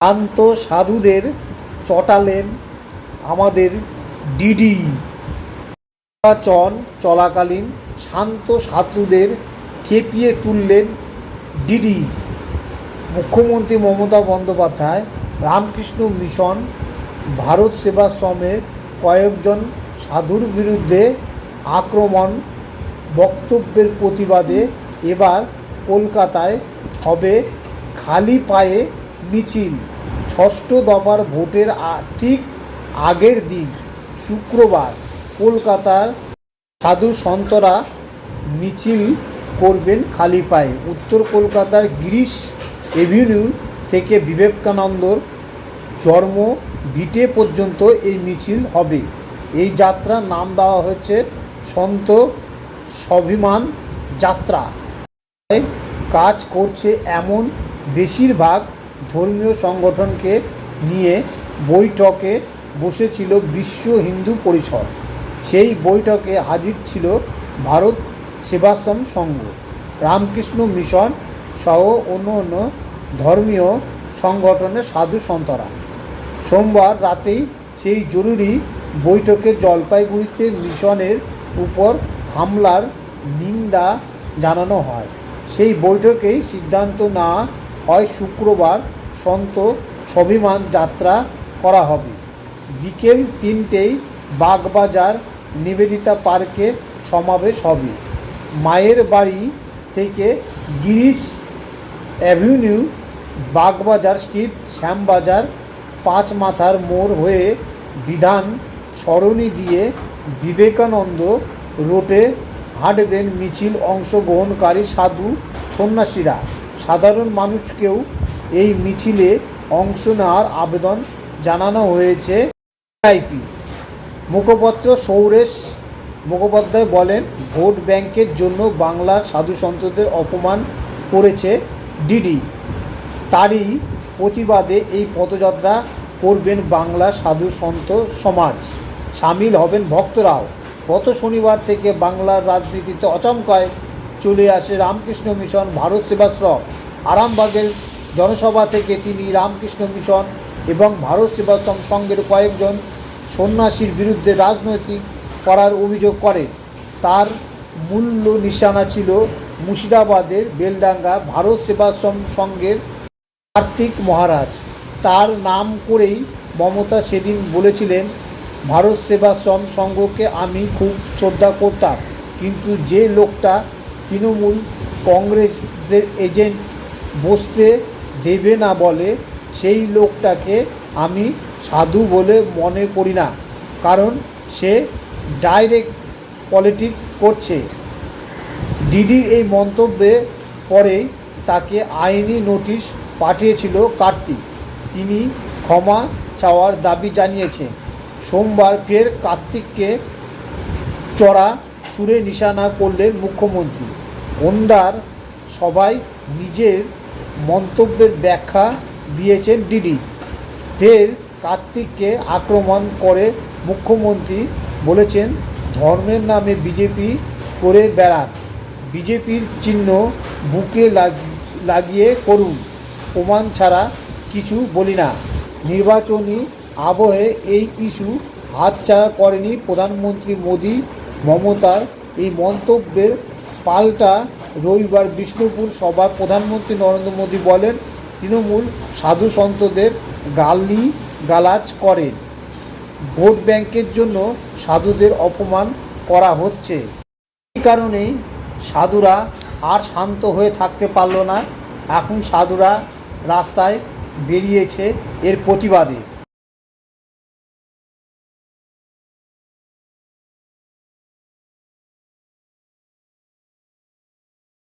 শান্ত সাধুদের চটালেন আমাদের ডিডি। নির্বাচন চলাকালীন শান্ত সাধুদের খেপিয়ে তুললেন ডিডি। মুখ্যমন্ত্রী মমতা বন্দ্যোপাধ্যায়, রামকৃষ্ণ মিশন, ভারত সেবাশ্রমের কয়েকজন সাধুর বিরুদ্ধে আক্রমণ, বক্তব্যের প্রতিবাদে এবার কলকাতায় হবে খালি পায়ে মিছিল। ষষ্ঠ দফার ভোটের ঠিক আগের দিন, শুক্রবার, কলকাতার সাধু সন্তরা মিছিল করবেন খালি পায়ে উত্তর কলকাতার গিরিশ এভিনিউ থেকে বিবেকানন্দর জন্ম ভিটে পর্যন্ত এই মিছিল হবে। এই যাত্রার নাম দেওয়া হয়েছে সন্ত স্বাভিমান যাত্রা। কাজ করছে এমন বেশিরভাগ ধর্মীয় সংগঠনকে নিয়ে বৈঠকে বসেছিল বিশ্ব হিন্দু পরিষদ। সেই বৈঠকে হাজির ছিল ভারত সেবাশ্রম সংঘ, রামকৃষ্ণ মিশন সহ অন্য অন্য ধর্মীয় সংগঠনের সাধু সন্তরা। সোমবার রাতেই সেই জরুরি বৈঠকে জলপাইগুড়িতে মিশনের উপর হামলার নিন্দা জানানো হয়। সেই বৈঠকেই সিদ্ধান্ত না হয় শুক্রবার সন্ত স্বাভিমান যাত্রা করা হবে। বিকেল তিনটেই বাগবাজার নিবেদিতা পার্কে সমাবেশ হবে। মায়ের বাড়ি থেকে গিরিশ অ্যাভিনিউ, বাগবাজার স্ট্রিট, শ্যামবাজার, পাঁচ মাথার মোড় হয়ে বিধান সরণি দিয়ে বিবেকানন্দ রোডে হাঁটবেন মিছিল অংশগ্রহণকারী সাধু সন্ন্যাসীরা। সাধারণ মানুষকেও এই মিছিলে অংশ নেওয়ার আবেদন জানানো হয়েছে আইপি মুখপত্র সৌরেশ মুখোপাধ্যায় বলেন, ভোট ব্যাংকের জন্য বাংলার সাধু সন্তদের অপমান করেছে ডিডি। তারই প্রতিবাদে এই পদযাত্রা করবেন বাংলার সাধু সন্ত সমাজ। সামিল হবেন ভক্তরাও। গত শনিবার থেকে বাংলার রাজনীতিতে অচমকায় চলে আসে রামকৃষ্ণ মিশন, ভারত সেবাশ্রম। আরামবাগের জনসভা থেকে তিনি রামকৃষ্ণ মিশন এবং ভারত সেবাশ্রম সংঘের কয়েকজন সন্ন্যাসীর বিরুদ্ধে রাজনৈতিক করার অভিযোগ করেন তার মূল্য নিশানা ছিল মুর্শিদাবাদের বেলডাঙ্গা ভারত সেবাশ্রম সংঘের কার্তিক মহারাজ। তার নাম করেই মমতা সেদিন বলেছিলেন, ভারত সেবাশ্রম সংঘকে আমি খুব শ্রদ্ধা করতাম, কিন্তু যে লোকটা তৃণমূল কংগ্রেসের এজেন্ট বসতে দেবে না বলে সেই লোকটাকে আমি সাধু বলে মনে করি না, কারণ সে ডাইরেক্ট পলিটিক্স করছে। ডিডির এই মন্তব্যে পরেই তাকে আইনি নোটিশ পাঠিয়েছিল কার্তিক। তিনি ক্ষমা চাওয়ার দাবি জানিয়েছেন সোমবার ফের কার্তিককে চড়া সুরে নিশানা করলেন মুখ্যমন্ত্রী। ওন্দার সবাই নিজের মন্তব্যের ব্যাখ্যা দিয়েছেন ডিডি। ফের কার্তিককে আক্রমণ করে মুখ্যমন্ত্রী বলেছেন, ধর্মের নামে বিজেপি করে বেড়ান। বিজেপির চিহ্ন বুকে লাগ- লাগিয়ে করুন। প্রমাণ ছাড়া কিছু বলি না। নির্বাচনী আবহে এই ইস্যু হাতছাড়া করেনি প্রধানমন্ত্রী মোদী, মমতার এই মন্তব্যের পাল্টা রবিবার বিষ্ণুপুর সভায় প্রধানমন্ত্রী নরেন্দ্র মোদী বলেন, তৃণমূল সাধু সন্তদের গালি গালাজ করেন। ভোট ব্যাংকের জন্য সাধুদের অপমান করা হচ্ছে। এই কারণেই সাধুরা আর শান্ত হয়ে থাকতে পারল না। এখন সাধুরা রাস্তায় বেরিয়েছে এর প্রতিবাদে।